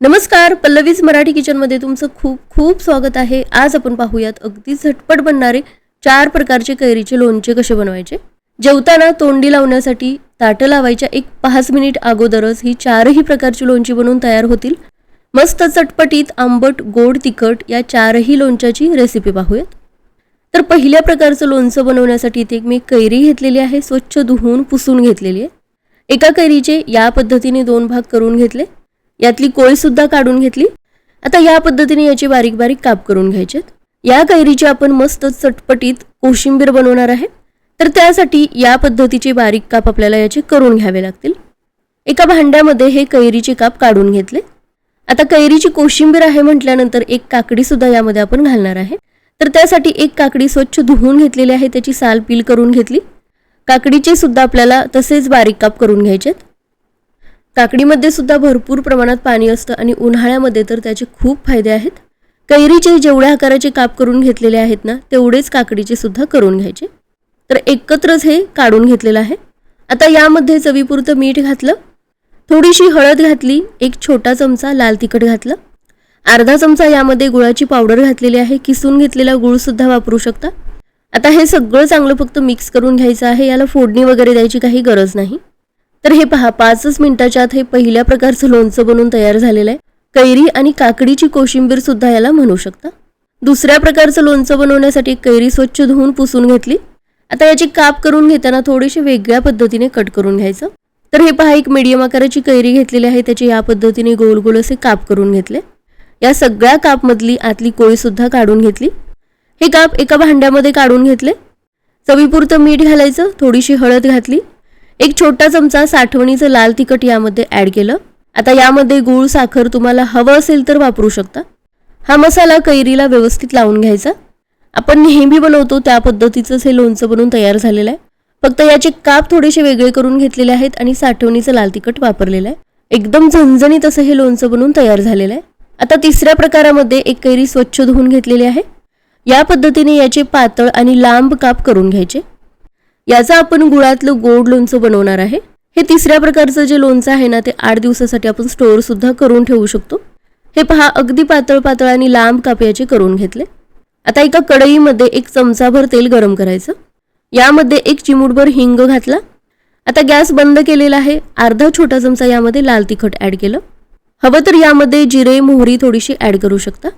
नमस्कार पल्लवीज मराठी किचनमध्ये तुमचं खूप खूप स्वागत आहे. आज आपण पाहूयात अगदी झटपट बनणारे चार प्रकारचे कैरीचे लोणचे कसे बनवायचे? जेवताना तोंडी लावण्यासाठी ताटं लावायच्या एक पाच मिनिट अगोदरच ही चारही प्रकारची लोणची बनवून तयार होतील. मस्त चटपटीत आंबट गोड तिखट या चारही लोणच्याची रेसिपी पाहूयात. तर पहिल्या प्रकारचं लोणचं बनवण्यासाठी इथे मी कैरी घेतलेली आहे स्वच्छ धुवून पुसून घेतलेली आहे. एका कैरीचे या पद्धतीने दोन भाग करून घेतले. यातली कोळी सुद्धा काढून घेतली. आता या पद्धतीने याचे बारीक बारीक काप करून घ्यायचेत. या कैरीचे आपण मस्त चटपटीत कोशिंबीर बनवणार आहे. तर त्यासाठी या पद्धतीचे बारीक काप आपल्याला याचे करून घ्यावे लागतील. एका भांड्यामध्ये हे कैरीचे काप काढून घेतले. आता कैरीची कोशिंबीर आहे म्हटल्यानंतर एक काकडी सुद्धा यामध्ये आपण घालणार आहे. तर त्यासाठी एक काकडी स्वच्छ धुवून घेतलेली आहे त्याची साल पील करून घेतली. काकडीचे सुद्धा आपल्याला तसेच बारीक काप करून घ्यायचेत. काकडीमध्ये सुद्धा भरपूर प्रमाणात पाणी असतं आणि उन्हाळ्यामध्ये तर त्याचे खूप फायदे आहेत. कैरीचे जेवढ्या आकाराचे काप करून घेतलेले आहेत ना तेवढेच काकडीचे सुद्धा करून घ्यायचे. तर एकत्रच हे काढून घेतलेलं आहे. आता यामध्ये चवीपुरतं मीठ घातलं. थोडीशी हळद घातली एक छोटा चमचा लाल तिखट घातलं. अर्धा चमचा यामध्ये गुळाची पावडर घातलेली आहे किसून घेतलेला गुळसुद्धा वापरू शकता. आता हे सगळं चांगलं फक्त मिक्स करून घ्यायचं आहे याला फोडणी वगैरे द्यायची काही गरज नाही. तर हे पहा पाचच मिनिटाच्या आत हे पहिल्या प्रकारचं लोणचं बनून तयार झालेलं आहे. कैरी आणि काकडीची कोशिंबीर सुद्धा याला म्हणू शकता. दुसऱ्या प्रकारचं लोणचं बनवण्यासाठी कैरी स्वच्छ धुवून पुसून घेतली. आता याची काप करून घेताना थोडीशी वेगळ्या पद्धतीने कट करून घ्यायचं. तर हे पहा एक मीडियम आकाराची कैरी घेतलेली आहे. त्याचे या पद्धतीने गोल गोल असे काप करून घेतले. या सगळ्या कापमधली आतली कोळी सुद्धा काढून घेतली. हे काप एका भांड्यामध्ये काढून घेतले. चवीपुरतं मीठ घालायचं थोडीशी हळद घातली. एक छोटा चमचा साठवणीचं लाल तिखट यामध्ये ॲड केलं. आता यामध्ये गूळ साखर तुम्हाला हवं असेल तर वापरू शकता. हा मसाला कैरीला व्यवस्थित लावून घ्यायचा. आपण नेहमी बनवतो त्या पद्धतीचंच हे लोणचं बनवून तयार झालेलं आहे. फक्त याचे काप थोडेसे वेगळे करून घेतलेले आहेत आणि साठवणीचं लाल तिखट वापरलेलं आहे. एकदम झणझणीत असं हे लोणचं बनवून तयार झालेलं आहे. आता तिसऱ्या प्रकारामध्ये एक कैरी स्वच्छ धुवून घेतलेली आहे. या पद्धतीने याचे पातळ आणि लांब काप करून घ्यायचे. याचं आपण गुळातलं गोड लोणचं बनवणार आहे. हे तिसऱ्या प्रकारचं जे लोणचं आहे ना ते आठ दिवसासाठी आपण स्टोअर सुद्धा करून ठेवू शकतो. हे पहा अगदी पातळ पातळ आणि लांब कापयाचे करून घेतले. आता एका कढईमध्ये एक चमचाभर तेल गरम करायचं. यामध्ये एक चिमूटभर हिंग घातला. आता गॅस बंद केलेला आहे. अर्धा छोटा चमचा यामध्ये लाल तिखट ॲड केलं. हवं तर यामध्ये जिरे मोहरी थोडीशी ॲड करू शकता.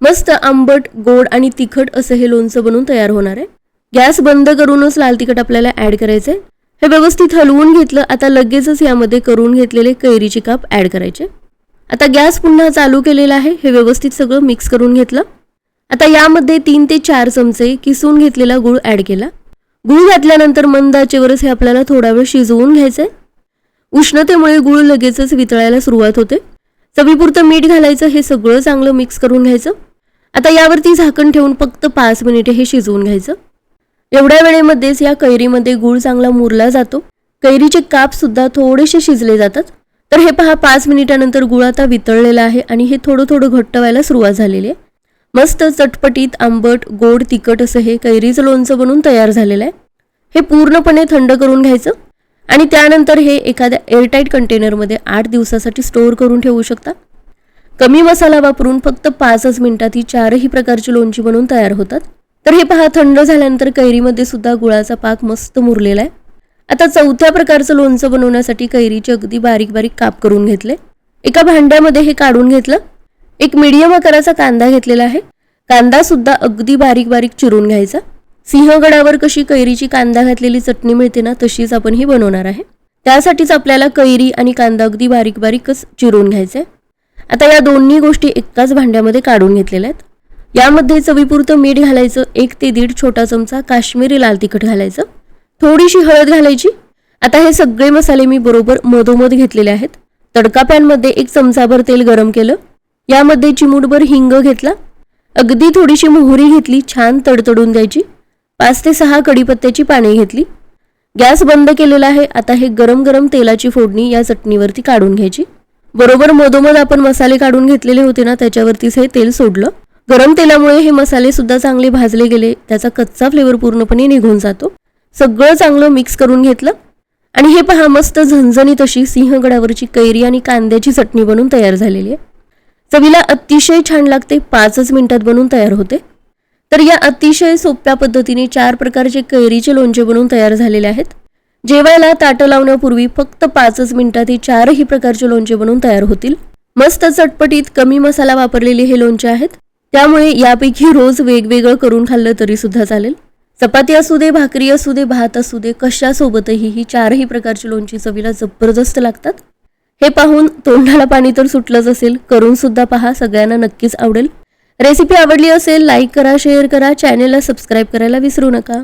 मस्त आंबट गोड आणि तिखट असं हे लोणचं बनवून तयार होणार आहे. गॅस बंद करूनच लाल तिखट आपल्याला ॲड करायचं आहे हे व्यवस्थित हलवून घेतलं आता लगेचच यामध्ये करून घेतलेले कैरीचे काप ॲड करायचे. आता गॅस पुन्हा चालू केलेला आहे हे व्यवस्थित सगळं मिक्स करून घेतलं. आता यामध्ये तीन ते चार चमचे किसून घेतलेला गूळ ॲड केला. गूळ घातल्यानंतर मंद आचेवरच हे आपल्याला थोडा वेळ शिजवून घ्यायचं आहे उष्णतेमुळे गूळ लगेचच वितळायला सुरुवात होते. चवीपुरतं मीठ घालायचं हे सगळं चांगलं मिक्स करून घ्यायचं. आता यावरती झाकण ठेवून फक्त पाच मिनिटे हे शिजवून घ्यायचं. एवढ्या वेळेमध्येच या कैरीमध्ये गूळ चांगला मुरला जातो. कैरीचे काप सुद्धा थोडेसे शिजले जातात. तर हे पहा पाच मिनिटानंतर गुळ आता वितळलेला आहे आणि हे थोडं थोडं घट्ट व्हायला सुरुवात झालेली आहे. मस्त चटपटीत आंबट गोड तिखट असं हे कैरीचं लोणचं बनून तयार झालेलं आहे. हे पूर्णपणे थंड करून घ्यायचं आणि त्यानंतर हे एखाद्या एअरटाईट कंटेनरमध्ये आठ दिवसासाठी स्टोअर करून ठेवू शकता. कमी मसाला वापरून फक्त पाचच मिनिटात ही चारही प्रकारची लोणची बनवून तयार होतात. तर हे पहा थंड झाल्यानंतर कैरीमध्ये सुद्धा गुळाचा पाक मस्त मुरलेला आहे. आता चौथ्या प्रकारचं लोणचं बनवण्यासाठी कैरीचे अगदी बारीक बारीक काप करून घेतले. एका भांड्यामध्ये हे काढून घेतलं. एक मीडियम आकाराचा कांदा घेतलेला आहे. कांदा सुद्धा अगदी बारीक बारीक चिरून घ्यायचा. सिंहगडावर कशी कैरीची कांदा घातलेली चटणी मिळते ना तशीच आपण ही बनवणार आहे. त्यासाठीच आपल्याला कैरी आणि कांदा अगदी बारीक बारीकच चिरून घ्यायचा आहे आता या दोन्ही गोष्टी एकाच भांड्यामध्ये काढून घेतलेल्या आहेत. यामध्ये चवीपुरतं मीठ घालायचं एक ते दीड छोटा चमचा काश्मीरी लाल तिखट घालायचं थोडीशी हळद घालायची. आता हे सगळे मसाले मी बरोबर मधोमध घेतलेले आहेत. तडका पॅनमध्ये एक चमचाभर तेल गरम केलं. यामध्ये चिमूटभर हिंग घेतला. अगदी थोडीशी मोहरी घेतली छान तडतडून द्यायची पाच ते सहा कडीपत्त्याची पाने घेतली. गॅस बंद केलेला आहे. आता हे गरम गरम तेलाची फोडणी या चटणीवरती काढून घ्यायची. बरोबर मधोमध आपण मसाले काढून घेतलेले होते ना त्याच्यावरतीच हे तेल सोडलं. गरम तेलामुळे हे मसाले सुद्धा चांगले भाजले गेले. त्याचा कच्चा फ्लेवर पूर्णपणे निघून जातो. सगळं चांगलं मिक्स करून घेतलं. आणि हे पहा मस्त झणझणीत अशी सिंहगडावरची कैरी आणि कांद्याची चटणी बनून तयार झालेली आहे. चवीला अतिशय छान लागते पाचच मिनिटात बनवून तयार होते. तर या अतिशय सोप्या पद्धतीने चार प्रकारचे कैरीचे लोणचे बनवून तयार झालेले आहेत. जेवायला ताटं लावण्यापूर्वी फक्त पाचच मिनिटात हे चारही प्रकारचे लोणचे बनवून तयार होतील. मस्त चटपटीत कमी मसाला वापरलेले हे लोणचे आहेत. त्यामुळे यापैकी रोज वेगवेगळं करून खाल्लं तरी सुद्धा चालेल. चपाती असू दे भाकरी असू दे भात असू दे कशासोबतही ही चारही प्रकारची लोणची चवीला जबरदस्त लागतात. हे पाहून तोंडाला पाणी तर सुटलंच असेल करून सुद्धा पहा सगळ्यांना नक्कीच आवडेल. रेसिपी आवडली असेल लाईक करा शेअर करा चॅनेलला सबस्क्राईब करायला विसरू नका.